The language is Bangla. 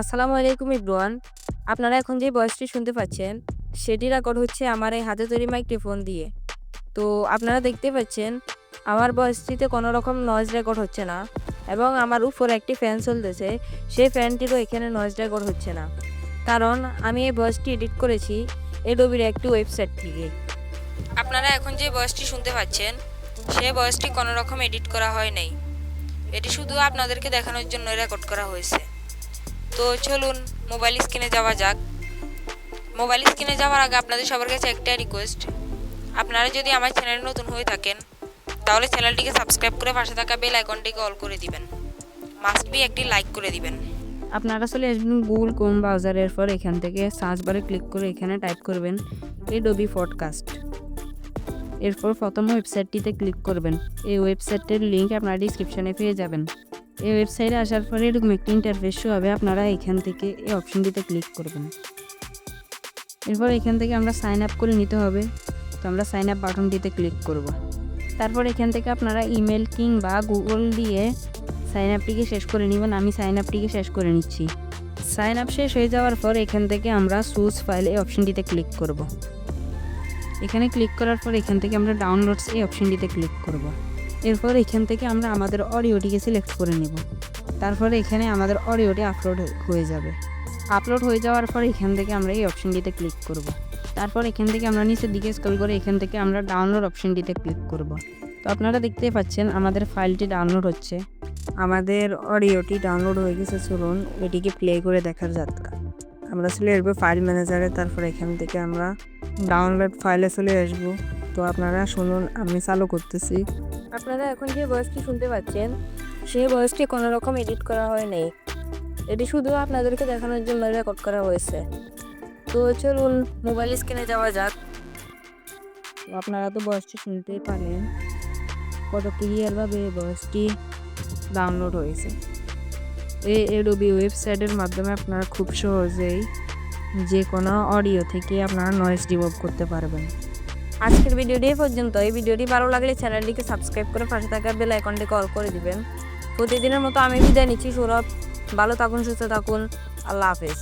আসসালামু আলাইকুম ইব্রুয়ান। আপনারা এখন যে ভয়েসটি শুনতে পাচ্ছেন সেটি রেকর্ড হচ্ছে আমার এই হাতে তৈরি মাইক্রোফোন দিয়ে। তো আপনারা দেখতে পাচ্ছেন, আমার ভয়েসটিতে কোনো রকম নয়েজ রেকর্ড হচ্ছে না এবং আমার উপর একটি ফ্যান চলতেছে, সেই ফ্যানটিরও এখানে নয়েজ রেকর্ড হচ্ছে না। কারণ আমি এই ভয়েসটি এডিট করেছি এডোবির একটি ওয়েবসাইট থেকে। আপনারা এখন যে ভয়েসটি শুনতে পাচ্ছেন সেই ভয়েসটি কোনো রকম এডিট করা হয় নাই। এটি শুধু আপনাদেরকে দেখানোর জন্য রেকর্ড করা হয়েছে। তো চলুন মোবাইল স্ক্রিনে যাওয়া যাক। মোবাইল স্ক্রিনে যাওয়ার আগে আপনাদের সবার কাছে একটা রিকোয়েস্ট আপনারা যদি আমার চ্যানেলে নতুন হয়ে থাকেন, তাহলে চ্যানেলটিকে সাবস্ক্রাইব করে পাশে থাকা বেল আইকনটিকে অল করে দিবেন। মাস্ট বি একটি লাইক করে দিবেন। আপনারা চলে আসবেন গুগল কোম ব্রাউজারের পর, এখান থেকে সার্চ বারে ক্লিক করে এখানে টাইপ করবেন এডোবি পডকাস্ট এরপর প্রথম ওয়েবসাইটটিতে ক্লিক করবেন। এই ওয়েবসাইটের লিঙ্ক আপনারা ডিসক্রিপশনে পেয়ে যাবেন। এই ওয়েবসাইটে আসার পরে এরকম একটি ইন্টারফেস শো হবে, আপনারা এখান থেকে এই অপশনটিতে ক্লিক করবেন। এরপর এখান থেকে আমরা সাইন আপ করে নিতে হবে, তো আমরা সাইন আপ বাটনটিতে ক্লিক করব। তারপর এখান থেকে আপনারা ইমেল কিংবা গুগল দিয়ে সাইন আপটিকে শেষ করে নেবেন, আমি সাইন আপটিকে শেষ করে নিচ্ছি। সাইন আপ শেষ হয়ে যাওয়ার পর এখান থেকে আমরা সুজ ফাইল এই অপশনটিতে ক্লিক করব। এখানে ক্লিক করার পর এখান থেকে আমরা ডাউনলোডস এই অপশনটিতে ক্লিক করব। এরপর এখান থেকে আমরা আমাদের অডিওটিকে সিলেক্ট করে নেব। তারপরে এখানে আমাদের অডিওটি আপলোড হয়ে যাবে। আপলোড হয়ে যাওয়ার পর এখান থেকে আমরা এই অপশনটিতে ক্লিক করব। তারপর এখান থেকে আমরা নিচের দিকে স্ক্রল করে এখান থেকে আমরা ডাউনলোড অপশনটিতে ক্লিক করব। তো আপনারা দেখতেই পাচ্ছেন আমাদের ফাইলটি ডাউনলোড হচ্ছে। আমাদের অডিওটি ডাউনলোড হয়ে গেছে, চলুন এটিকে প্লে করে দেখার যাত্রা। আমরা চলে আসব ফাইল ম্যানেজারে তারপর এখান থেকে আমরা ডাউনলোড ফাইলে চলে আসব। তো আপনারা শুনুন, আমি চালু করতেছি। আপনারা এখন যে ভয়েসটি শুনতে পাচ্ছেন, সেই ভয়েসটি কোনো রকম এডিট করা হয় নাই। এটি শুধু আপনাদেরকে দেখানোর জন্য রেকর্ড করা হয়েছে। তো চলুন মোবাইল স্ক্রিনে যাওয়া যাক। আপনারা তো ভয়েসটি শুনতেই পারেন কত ক্লিয়ারভাবে ভয়েসটি ডাউনলোড হয়েছে। এই এডোবি ওয়েবসাইটের মাধ্যমে আপনারা খুব সহজেই যে কোনো অডিও থেকে আপনারা নয়েজ রিমুভ করতে পারবেন। আজকের ভিডিওটি পর্যন্ত। এই ভিডিওটি ভালো লাগলে চ্যানেলটিকে সাবস্ক্রাইব করে পাশে থাকা বেল আইকনটি কল করে দিবেন। প্রতিদিনের মতো আমি বিদায় নিচ্ছি, সৌরভ। ভালো থাকুন, সুস্থ থাকুন। আল্লাহ হাফেজ।